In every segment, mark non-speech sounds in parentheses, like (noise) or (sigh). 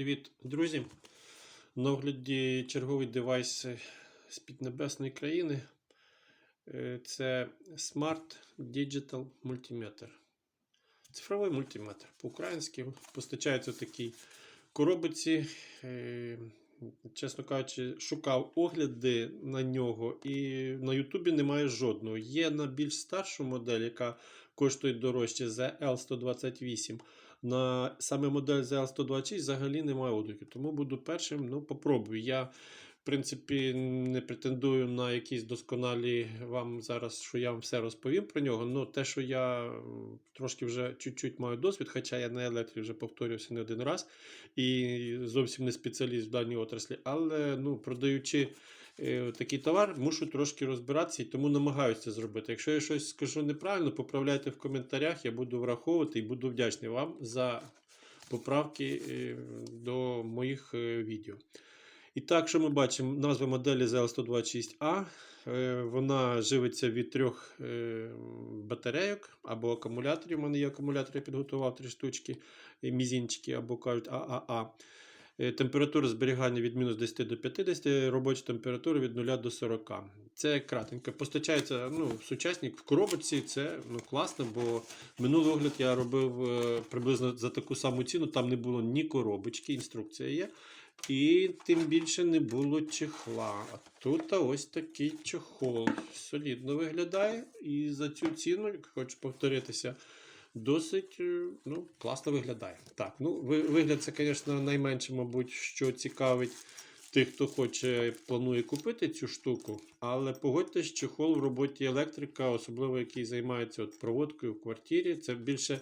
Привіт, друзі! На огляді черговий девайс з піднебесної країни. Е, Це Smart Digital Multimeter. Цифровий мультиметр. По-українськи постачається в такій коробці. Е, Чесно кажучи, шукав огляди на нього, і на Ютубі немає жодного. Є на більш старшу модель, яка коштує дорожче за L128. На саме модель ZL126 взагалі немає отдиху, тому буду першим. Ну, попробую. Я, в принципі, не претендую на якісь досконалі вам зараз, що я вам все розповім про нього. Ну, те, що я трошки вже чуть-чуть маю досвід, хоча я на електрі вже повторювався не один раз і зовсім не спеціаліст в даній отраслі, але ну, продаючи такий товар, мушу трошки розбиратися і тому намагаюся зробити. Якщо я щось скажу неправильно, поправляйте в коментарях, я буду враховувати і буду вдячний вам за поправки е, до моїх е, відео. І так, що ми бачимо, назва моделі ZL126A. Е, Вона живиться від трьох е, батарейок або акумуляторів. У мене є акумулятор, я підготував три штучки, е, мізінчики або кажуть ААА. Е, Температура зберігання від мінус 10 до 50, робоча температура від 0 до 40. Це кратенько. Постачається ну, сучасник в коробочці, це ну, класно, бо минулий огляд я робив е, приблизно за таку саму ціну. Там не було ні коробочки, інструкція є. І тим більше не було чехла. А тут ось такий чехол. Солідно виглядає. І за цю ціну, хочу повторитися, досить е, ну, класно виглядає. Так, ну, вигляд це, звісно, найменше, мабуть, що цікавить тих, хто хоче, планує купити цю штуку. Але погодьтесь, чехол в роботі електрика, особливо який займається от проводкою в квартирі, це більше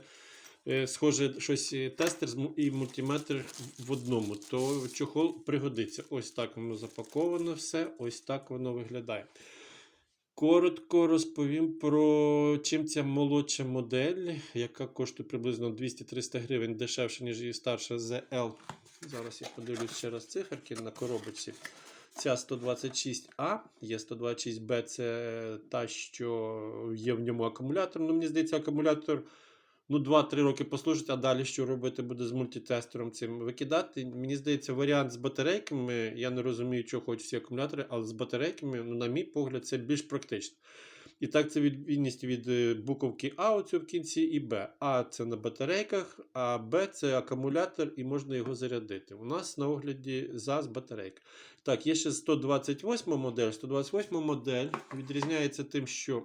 е, схоже щось е, тестер і мультиметр в одному, то чохол пригодиться. Ось так воно запаковано все, ось так воно виглядає. Коротко розповім про чим ця молодша модель, яка коштує приблизно 200-300 гривень дешевше, ніж її старша ZL. Зараз я подивлюсь ще раз циферки на коробочці. Ця 126А, є 126Б, це та, що є в ньому акумулятор. Ну, мені здається, акумулятор ну, 2-3 роки послужить, а далі що робити буде з мультитестером цим викидати. Мені здається, варіант з батарейками. Я не розумію, чого хочуть всі акумулятори, але з батарейками, ну, на мій погляд, це більш практично. І так, це відмінність від е, буковки А оцю в кінці і Б. А це на батарейках, а Б це акумулятор і можна його зарядити. У нас на огляді ЗАЗ батарейка. Так, є ще 128 модель. 128 модель відрізняється тим, що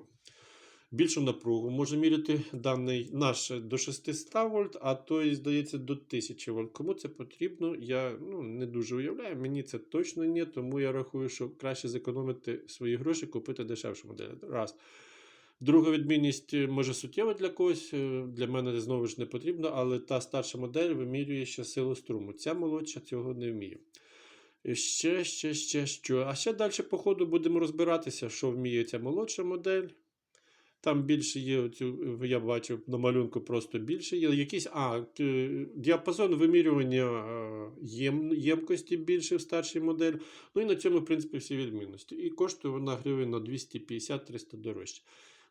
більшу напругу може міряти даний наш до 600 вольт, а той, здається, до 1000 вольт. Кому це потрібно, я ну, не дуже уявляю. Мені це точно ні, тому я рахую, що краще зекономити свої гроші, купити дешевшу модель. Раз. Друга відмінність е, може суттєва для когось, е, для мене знову ж не потрібно, але та старша модель вимірює ще силу струму. Ця молодша цього не вміє. Ще, ще, ще, що. А ще далі, по ходу, будемо розбиратися, що вміє ця молодша модель. Там більше є, я бачив на малюнку просто більше є. Якийсь, а, діапазон вимірювання е, єм, ємкості більше в старшій моделі. Ну і на цьому, в принципі, всі відмінності. І коштує вона гривень на 250-300 дорожче.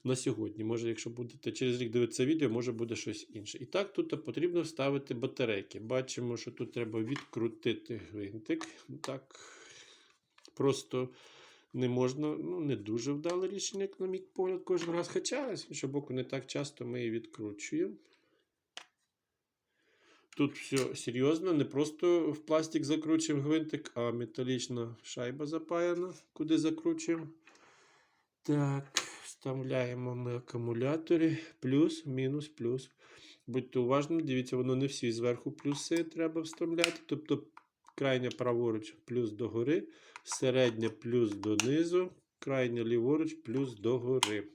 На сьогодні. Може, якщо будете через рік дивитися відео, може буде щось інше. І так, тут потрібно вставити батарейки. Бачимо, що тут треба відкрутити гвинтик. Так, просто не можна, ну, не дуже вдале рішення, як на мій погляд, кожен раз. Хоча, з іншого боку, не так часто ми її відкручуємо. Тут все серйозно, не просто в пластик закручуємо гвинтик, а металічна шайба запаяна, куди закручуємо. Так, вставляємо ми акумулятори. Плюс, мінус, плюс. Будьте уважні, дивіться, воно не всі зверху плюси треба вставляти. Тобто крайня праворуч плюс догори, середня плюс донизу, крайня ліворуч плюс догори.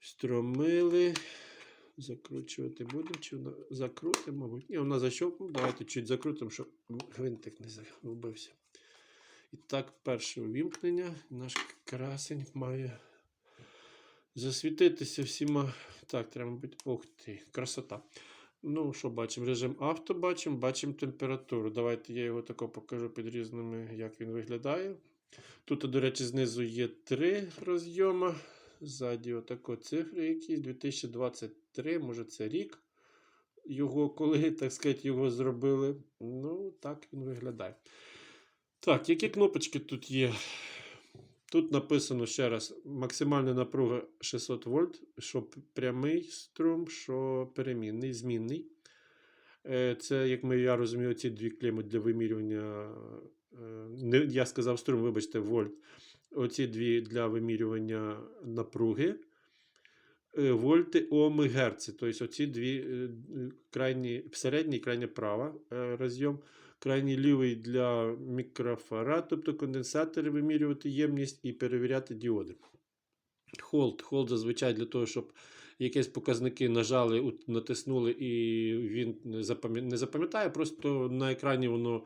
Стромили. Закручувати будемо. Чи вона закрутимо, мабуть? Ні, вона защелкнула. Давайте чуть закрутимо, щоб гвинтик не загубився. І так, перше увімкнення. Наш красень має засвітитися всіма. Так, треба бути. Ох ти, красота. Ну, що бачимо? Режим авто бачимо, бачимо температуру. Давайте я його тако покажу під різними, як він виглядає. Тут, до речі, знизу є три розйоми. Ззаді отако цифри якісь. 2023, може це рік. Його, коли, (laughs) так сказати, його зробили. Ну, так. він виглядає. Так, які кнопочки тут є? Тут написано ще раз: максимальна напруга 600 вольт, що прямий струм, що перемінний, змінний. Е, Це, як ми, я розумію, ці дві клеми для вимірювання. е, я сказав струм, вибачте, вольт. Оці дві для вимірювання напруги. Е, Вольти, Оми, Герци. Тобто оці дві крайні, середній і крайня права розйом. Крайній лівий для мікрофарад, тобто конденсатори вимірювати ємність і перевіряти діоди. Холд. Холд зазвичай для того, щоб якісь показники нажали, натиснули, і він не запам'ятає, просто на екрані воно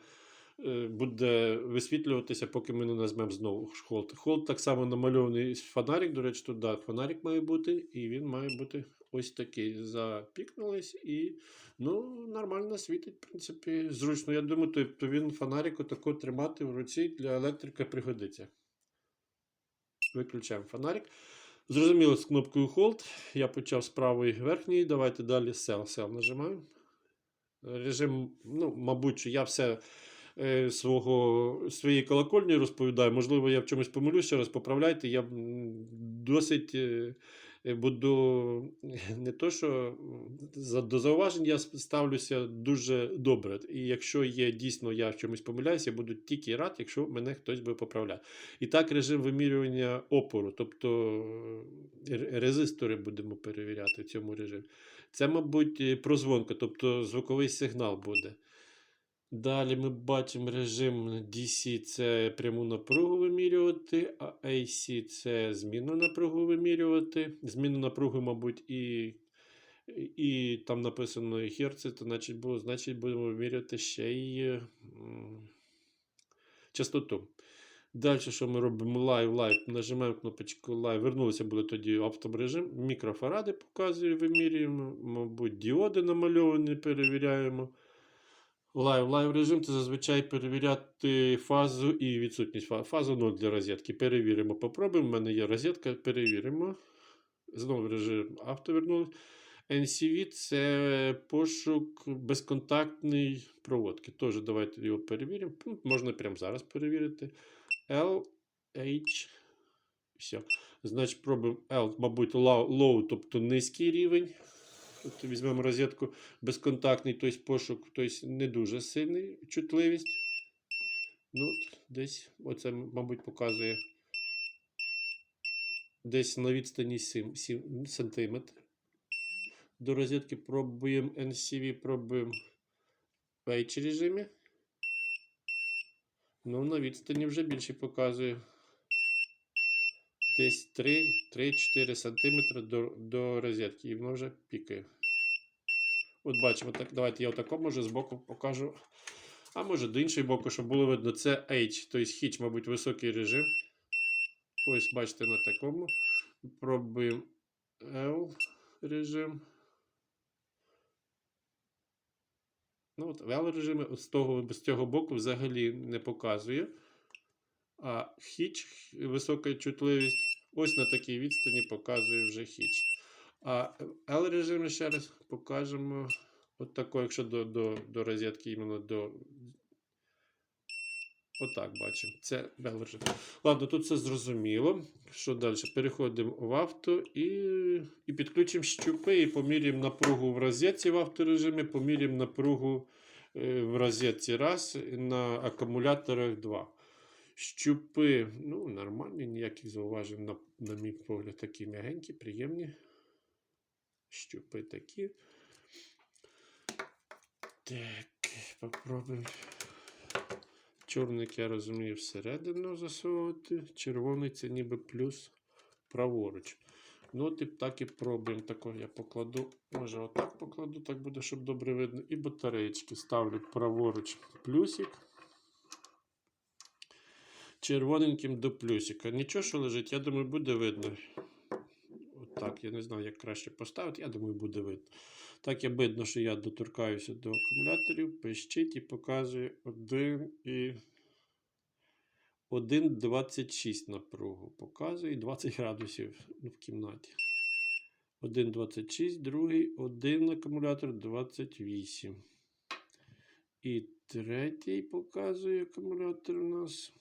е, буде висвітлюватися, поки ми не назвемо знову холд. Холд так само намальований фонарик, до речі, тут да, фонарик має бути, і він має бути ось такий. Запікнулись і ну, нормально світить, в принципі, зручно. Я думаю, то, то він фонарик отако тримати в руці для електрика пригодиться. Виключаємо фонарик. Зрозуміло, з кнопкою Hold. Я почав з правої верхньої. Давайте далі Cell. Cell нажимаю. Режим, ну, мабуть, що я все е, свого, своєї колокольні розповідаю. Можливо, я в чомусь помилюсь, ще раз поправляйте. Я досить е, буду (laughs) не то, що до зауважень я ставлюся дуже добре. І якщо є дійсно я в чомусь помиляюся, я буду тільки рад, якщо мене хтось буде поправляти. І так, режим вимірювання опору, тобто е, резистори будемо перевіряти в цьому режимі. Це, мабуть, е, прозвонка, тобто звуковий сигнал буде. Далі ми бачимо режим DC це пряму напругу вимірювати, а AC це змінну напругу вимірювати. Змінну напругу, мабуть, і, і там написано Герци, то значить, бу- значить будемо вимірювати ще й частоту. Далі, що ми робимо? Live, Live. Нажимаємо кнопочку Live. Вернулися були тоді в авторежим. Мікрофаради показує, вимірюємо. Мабуть, діоди намальовані, перевіряємо. Live, Live режим це зазвичай перевіряти фазу і відсутність фази. Фазу 0 для розетки. Перевіримо, попробуємо. У мене є розетка, перевіримо. Знову режим авто вернули. NCV це пошук безконтактної проводки. Теж давайте його перевіримо. Ну, Можна прямо зараз перевірити. L, H. Все. Значить, пробуємо L, мабуть, low, low, тобто низький рівень. Тобто візьмемо розетку безконтактний, тобто пошук, тобто не дуже сильний чутливість. Ну, десь, оце, мабуть, показує десь на відстані 7, 7 см. До розетки пробуємо NCV, пробуємо в H режимі. Ну, на відстані вже більше показує. Десь 3-4 см до, до розетки, і воно вже пікає. От бачимо, так, давайте я отако може збоку покажу. А може до іншого боку, щоб було видно, це H, тобто хіч, мабуть, високий режим. Ось, бачите, на такому. Пробуємо L режим. Ну, от L режимі от з того, з цього боку взагалі не показує. А хіч, висока чутливість, ось на такій відстані показує вже хіч. А L режимі ще раз покажемо. От тако, якщо до, до, до розетки іменно до. Отак бачимо. Це L режим. Ладно, тут все зрозуміло. Що далі? Переходимо в авто і, і підключимо щупи і поміряємо напругу в розетці в авторежимі, поміряємо напругу е, в розетці раз, і на акумуляторах 2. Щупи, ну, нормальні, ніяких зауважень, на, на мій погляд, такі м'ягенькі, приємні. Щупи такі. Так, попробуємо. Чорник, я розумію, всередину засовувати. Червоний це ніби плюс праворуч. Ну, і так і пробуємо. Тако я покладу, може, отак покладу, так буде, щоб добре видно. І батареєчки ставлю праворуч плюсик. Червоненьким до плюсика. Нічого, що лежить, я думаю, буде видно. Отак, я не знаю, як краще поставити, я думаю, буде видно. Так, я видно, що я доторкаюся до акумуляторів, пищить і показує 1 і 1,26 напругу. Показує і 20 градусів в кімнаті. 1,26, другий, один акумулятор 28. І третій показує акумулятор у нас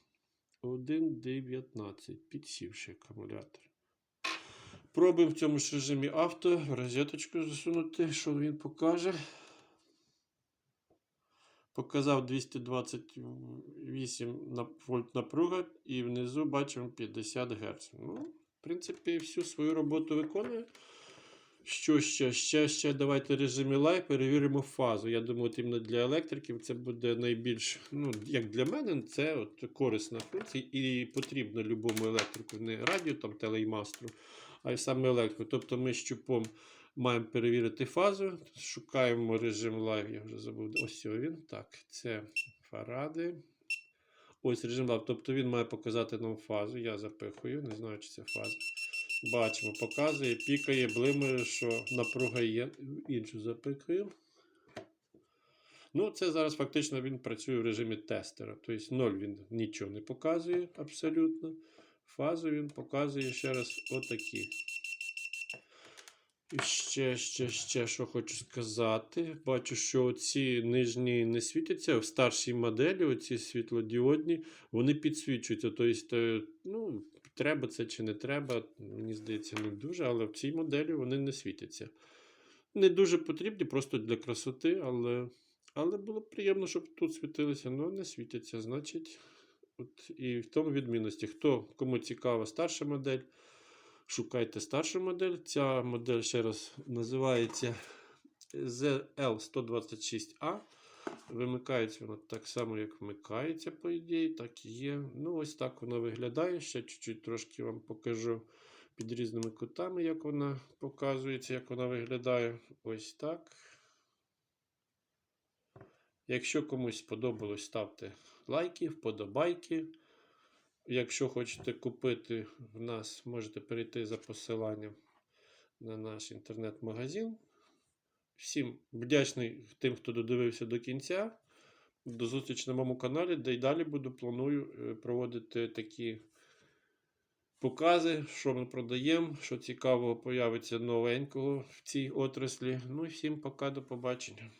1,19. Підсівший акумулятор. Пробуємо в цьому ж режимі авто розеточку засунути, що він покаже. Показав 228 на- вольт напруга і внизу бачимо 50 Гц. Ну, в принципі, всю свою роботу виконує. Що ще? Ще, ще давайте режимі лайв перевіримо фазу. Я думаю, от іменно для електриків це буде найбільш, ну, як для мене, це от корисна функція і потрібна любому електрику, не радіо, там, телеймастру, а й саме електрику. Тобто ми щупом маємо перевірити фазу, шукаємо режим лайв, я вже забув. Ось він. Так, це фаради. Ось режим лайв. Тобто він має показати нам фазу. Я запихую, не знаю, чи це фаза. Бачимо, показує, пікає, блимає, що напруга є. Іншу запихую. Ну, це зараз фактично він працює в режимі тестера. Тобто 0 він нічого не показує абсолютно. Фазу він показує ще раз отакі. І ще, ще, ще, що хочу сказати. Бачу, що ці нижні не світяться. В старшій моделі, оці світлодіодні, вони підсвічуються. Тобто, е, ну, треба це чи не треба, мені здається, не дуже, але в цій моделі вони не світяться. Не дуже потрібні, просто для красоти, але, але було б приємно, щоб тут світилися, але не світяться. Значить, от і в тому відмінності. Хто кому цікава старша модель, шукайте старшу модель. Ця модель ще раз називається ZL126A. Вимикається воно так само, як вмикається, по ідеї, так і є. Ну, ось так воно виглядає. Ще чуть-чуть трошки вам покажу під різними кутами, як вона показується, як вона виглядає. Ось так. Якщо комусь сподобалось, ставте лайки, вподобайки. Якщо хочете купити в нас, можете перейти за посиланням на наш інтернет-магазин. Всім вдячний тим, хто додивився до кінця. До зустрічі на моєму каналі, де й далі буду планую е, проводити такі покази, що ми продаємо, що цікавого появиться новенького в цій отраслі. Ну і всім пока, до побачення.